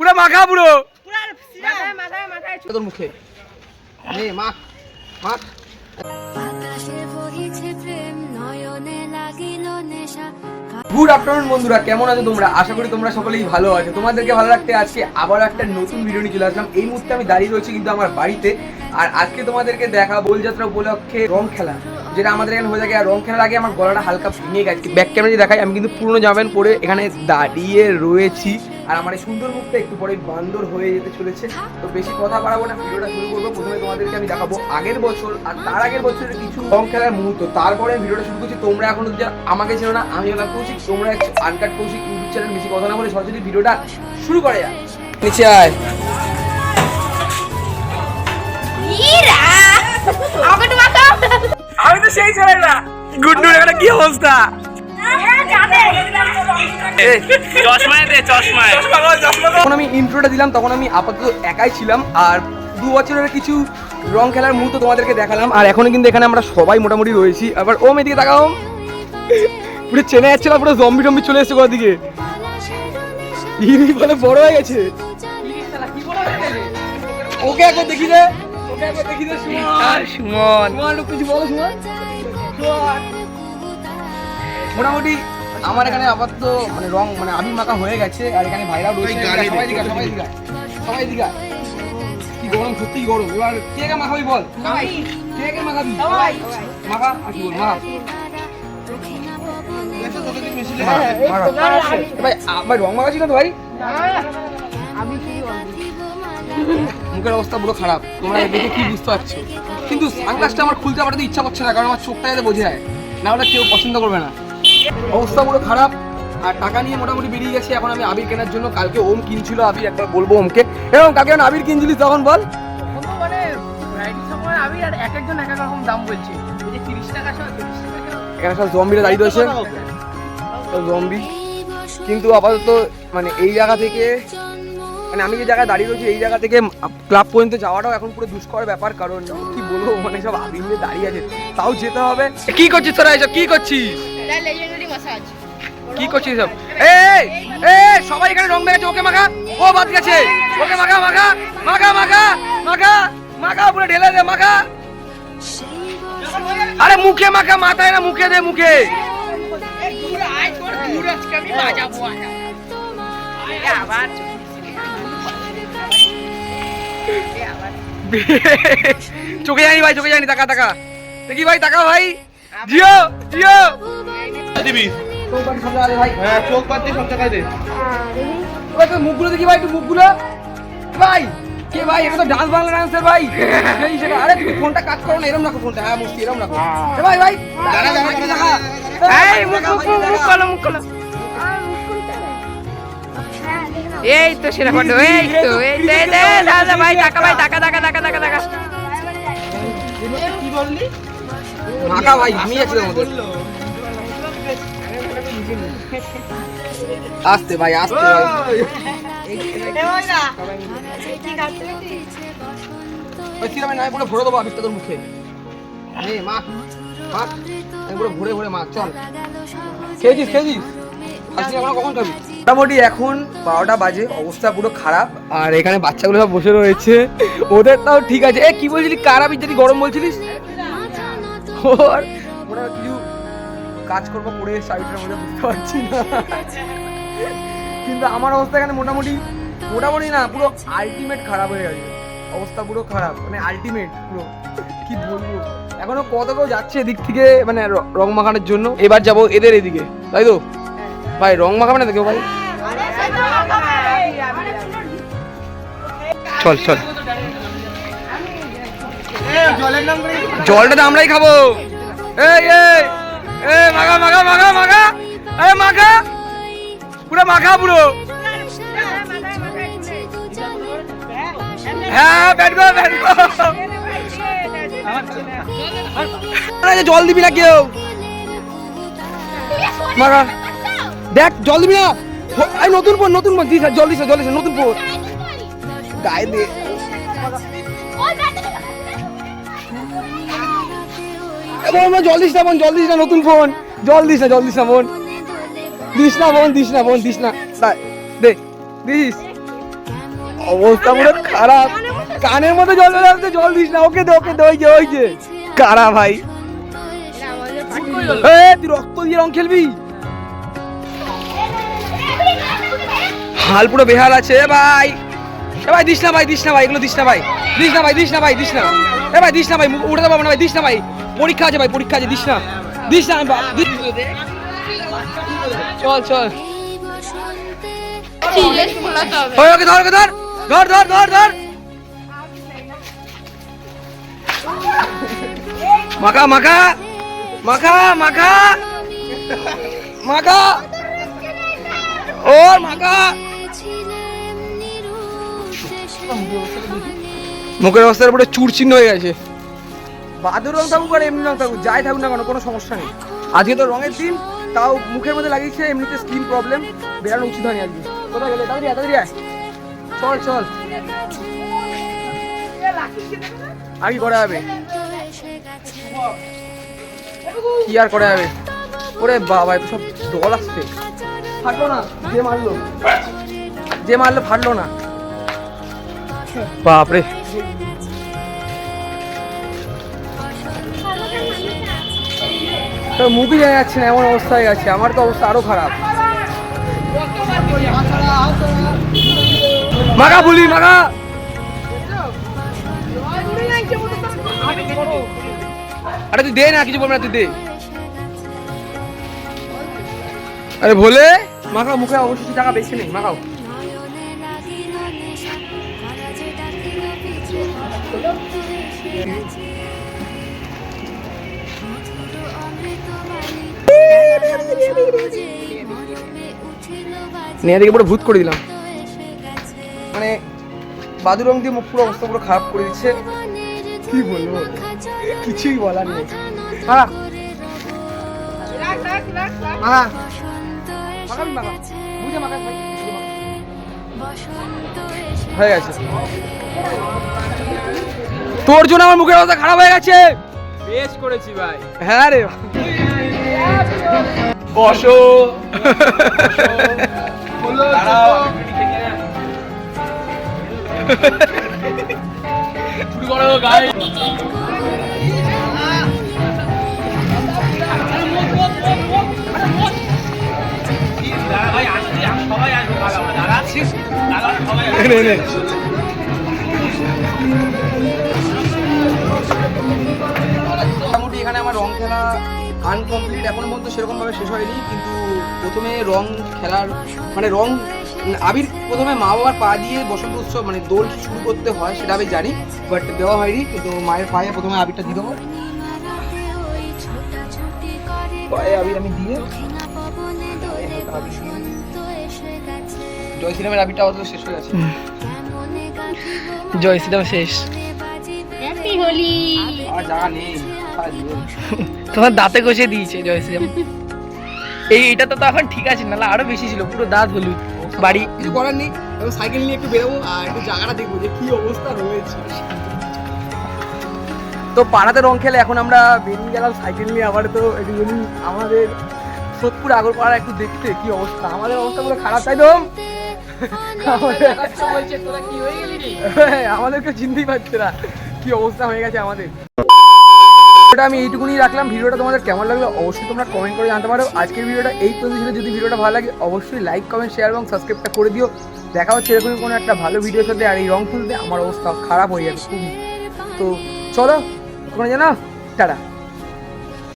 পুরো মাখা পুরো। তোর মুখে। গুড আফটারনুন বন্ধুরা কেমন আছো তোমরা? আশা করি তোমরা সকলেই ভালো আছো। তোমাদেরকে ভালো রাখতে আজকে আবার একটা নতুন ভিডিও নিয়ে চলে আসলাম। এই মুহূর্তে আমি দাঁড়িয়ে রয়েছি কিন্তু আমার বাড়িতে। আর আজকে তোমাদেরকে দেখা বলযাত্রা উপলক্ষে রং খেলা। যেটা আমাদের এখানে হয়ে থাকে। আর রং খেলার আগে আমার গলাটা হালকা ভেঙে গেছে। ব্যাক ক্যামেরা দিয়ে দেখাই, আমি কিন্তু পুরনো জামা প্যান্ট পরে এখানে দাঁড়িয়ে রয়েছি। আর আমার এই সুন্দর মুখটা একটু পরে বান্দর হয়ে যেতে চলেছে। তো বেশি কথা বাড়াবো না, ভিডিওটা শুরু করব। প্রথমে তোমাদেরকে আমি দেখাবো আগের বছর আর তার আগের বছরের কিছু রং খেলার মুহূর্ত। তারপরে আমি ভিডিওটা শুরু করছি, তোমরা এখন আমাকে ছিল না, আমি হলাম কৌশিক। তোমরা আনকাট কৌশিক ইউটিউব চ্যানেল বেশি কথা না বলে সরাসরি ভিডিওটা শুরু করে যা নিচে আয়। আমি তো সেই ছেলে না। গুড নুন এখানে কি অবস্থা? চশমায় যখন আমি ইন্ট্রোটা দিলাম তখন আমি আপাতত একাই ছিলাম আর দু বছরের কিছু রং খেলার মুহূর্ত তোমাদেরকে দেখালাম আর এখনও কিন্তু এখানে আমরা সবাই মোটামুটি রয়েছি। আবার ও মেদিকে তাকাও। পুরো চেনে যাচ্ছে না পুরো জম্বি টম্বি চলে এসছে কোথা দিকে। বলে বড় হয়ে গেছে। ওকে একবার দেখি রে। সুমন। মোটামুটি আমার এখানে আপাতত মানে রং মানে আবির মাখা হয়ে গেছে আর এখানে ভাইরাও রয়েছে। সবাই দিঘা সবাই দিঘা সবাই দিঘা। কি গরম সত্যি গরম। এবার কে কে মাখাবি বল? কে কে মাখাবি? মাখা আর কি বল মাখা। মাখা। ভাই রং মাখাচ্ছি না তো ভাই? মুখের অবস্থা পুরো খারাপ। তোমরা দেখে কি বুঝতে পারছ? কিন্তু সানগ্লাসটা আমার খুলতে পারতে ইচ্ছা করছে না কারণ আমার চোখটা যাতে বোঝে যায়। না হলে কেউ পছন্দ করবে না। অবস্থা পুরো খারাপ আর টাকা নিয়ে মোটামুটি বেরিয়ে গেছে। এখন আমি আবির কেনার জন্য কালকে ওম কিনছিল আবির একবার বলব ওমকে। এবং যখন আবির কিনছিলিস তখন বল। মানে সময় আমি আর এক একজন এক এক রকম দাম বলছি। তিরিশ টাকা সহ তিরিশ টাকা সহ। এখানে সব জম্বিরা দাঁড়িয়ে রয়েছে। জম্বি কিন্তু আপাতত মানে এই জায়গা থেকে মানে আমি যে জায়গায় দাঁড়িয়ে রয়েছি এই জায়গা থেকে ক্লাব পর্যন্ত যাওয়াটাও এখন পুরো দুষ্কর ব্যাপার কারণ কি বলব মানে সব আবির নিয়ে দাঁড়িয়ে আছে তাও যেতে হবে। কি করছিস তোরা এসব? কি করছিস? কি করছিস সব এই এই সবাই এখানে রং মেখেছে ওকে মাখা? ও বাদ গেছে। ওকে মাখা মাখা মাখা মাখা মাখা মাখা পুরো ঢেলে দে মাখা। আরে মুখে মাখা মাথায় না মুখে দে মুখে। চোখে জানি ভাই চোখে জানি টাকা টাকা দেখি ভাই টাকা ভাই জিও জিও দিবি হ্যাঁ চোখ বাদ সব টাকায় দে ওই তো মুখগুলো দেখি ভাই একটু মুখগুলো ভাই কে ভাই এটা তো ডান্স বাংলা ডান্সের ভাই সেই সেটা আরে তুমি ফোনটা কাজ করো না রাখো ফোনটা হ্যাঁ মুস্তি রাখো ভাই ভাই দাঁড়া, দাঁড়া, দাঁড়া, এই মুখ মুখ মুখ মুখ মুখ করো এই তো ফটো এই তো এই দে দে দাদা ভাই টাকা ভাই টাকা টাকা টাকা টাকা টাকা। মাকা ভাই আমি আছি আস্তে ভাই আস্তে ভাই। পুরো ভরে দেবো আবিরটা তোর মুখে। পুরো ভরে ভরে মাখ চল। খেয়েছিস খেয়েছিস? আজকে আমরা কখন খাবি? মোটামুটি এখন বারোটা বাজে অবস্থা পুরো খারাপ। আর এখানে বাচ্চাগুলো সব বসে রয়েছে। ওদের ওদেরটাও ঠিক আছে। এ কি বলছিলি? কারা বিদ্যাটি গরম বলছিলিস? ওর। হয় কিছু কাজ করব করে সাইডটার মধ্যে বুঝতে পারছি না। কিন্তু আমার অবস্থা এখানে মোটামুটি মোটামুটি না পুরো আলটিমেট খারাপ হয়ে গেছে। অবস্থা পুরো খারাপ মানে আলটিমেট পুরো। কি বলব? এখনও কত কেউ যাচ্ছে এদিক থেকে মানে র- রং মাখানোর জন্য। এবার যাব এদের এদিকে তাই তো? ভাই, রং মাখাবে না তো কেউ ভাই? চল চল। জলটা তো আমরাই খাব। এই এই এই, মাখা মাখা মাখা মাখা। এই, মাখা। পুরো মাখা, পুরো। হ্যাঁ ব্যাট গো ব্যাট আরে, জল দিবি না কেউ? মাখা। দেখ জল দিবি না। এই নতুন ফোন নতুন ফোন। দিস জল দিস জল দিস নতুন ফোন। গায়ে দে। বোন, জল দিস না বোন জল দিস না নতুন ফোন। জল দিস না জল দিস না বোন। দিস না বোন দিস না বোন দিস না। দা, দে দিস। অবস্থা পুরো খারাপ। কানের মতো জল চলে আসছে জল দিস না। ওকে দে ওকে দে ওই যে ওই যে। কারা ভাই? এ তুই রক্ত দিয়ে রং খেলবি? হাল পুরো বেহাল আছে ভাই। এ ভাই, দিস না ভাই, দিস না ভাই, এগুলো দিস না ভাই। দিস না ভাই, দিস না ভাই, দিস না। এ ভাই, দিস না ভাই উঠাতে পারব না ভাই, দিস না ভাই। পরীক্ষা আছে ভাই, পরীক্ষা আছে, দিস না। দিস না চল চল। ওকে ধর ওকে ধর ধর ধর ধর ধর। মাখা মাখা মাখা ও নিরুদ্দেশে মুখের অবস্থার উপরে চুর চিহ্ন হয়ে গেছে। বাদুর রং থাকুক আর এমনি রং থাকুক যাই থাকুক না কেন কোনো সমস্যা নেই। আজকে তো রঙের দিন তাও মুখের মধ্যে লাগিয়েছে এমনিতে স্কিন প্রবলেম বেরানো উচিত হয়নি আজকে। কোথায় গেলে? তাড়াতাড়ি তাড়াতাড়ি আয়। চল চল। আর কি করা যাবে? কি আর করা যাবে? ওরে বাবা এত সব দল আসছে। ফাটলো না? যে মারলো। যে মারলো ফাটলো না। বাপরে। মুভি দেখা যাচ্ছে না, এমন অবস্থা হয়ে গেছে আমার তো অবস্থা আরও খারাপ। মাগা বলি, মাগা! আরে তুই দে না, কিছু বলবি না, তুই দে। আরে ভোলে মাখাও মুখে অবশ্যই টাকা বেশি নেই মাখাও দেখে পুরো ভূত করে দিলাম। মানে বাদুর দিয়ে মুখ পুরো অবস্থা পুরো খারাপ করে দিচ্ছে। কি বলব? কিছুই বলার নেই। এসে হয়ে গেছে। তোর জন্য আমার মুখের অবস্থা খারাপ হয়ে গেছে। বেশ করেছি ভাই। হ্যাঁ রে। বসো। শুরু করো নে। মোটামুটি আনকমপ্লিট এখনও পর্যন্ত সেরকমভাবে শেষ হয়নি কিন্তু প্রথমে রং খেলার মানে রং আবির প্রথমে মা বাবার পা দিয়ে বসন্ত উৎসব মানে দোল শুরু করতে হয় সেটা আমি জানি বাট দেওয়া হয়নি কিন্তু মায়ের পায়ে প্রথমে আবিরটা দিয়ে দেবো। পায়ে আবির আমি দিয়ে জয় সিনেমার আবিরটা অত শেষ হয়ে গেছে। জয় শ্রীরাম শেষ। হ্যাপি হোলি আর জায়গা নেই। তোমার দাঁতে কষে দিয়েছে জয় এই এটা তো এখন ঠিক আছে নাহলে আরও বেশি ছিল পুরো দাঁত হলুদ। বাড়ি কিছু করার নেই আমি সাইকেল নিয়ে একটু বেরোবো আর একটু জায়গাটা দেখব যে কি অবস্থা রয়েছে। তো পাড়াতে রং খেলে এখন আমরা বেরিয়ে গেলাম সাইকেল নিয়ে আবার তো একটু যদি আমাদের সোদপুর আগরপাড়া একটু দেখতে কি অবস্থা? আমাদের অবস্থা পুরো খারাপ তাই তো? আমাদের- বলছে তোরা কি গেলি আমাদেরকে চিনতেই পারছে না কি অবস্থা হয়ে গেছে আমাদের। ভিডিওটা আমি এইটুকুনি রাখলাম। ভিডিওটা তোমাদের কেমন লাগল অবশ্যই তোমরা কমেন্ট করে জানতে পারো। আজকের ভিডিওটা এই পর্যন্ত যদি ভিডিওটা ভালো লাগে অবশ্যই লাইক কমেন্ট শেয়ার এবং সাবস্ক্রাইবটা করে দিও। দেখা হচ্ছে এরকমই কোনো একটা ভালো ভিডিও সাথে আর এই রং তুলতে আমার অবস্থা খারাপ হয়ে যাবে। খুবই। তো চলো তোমরা জানা? টাটা।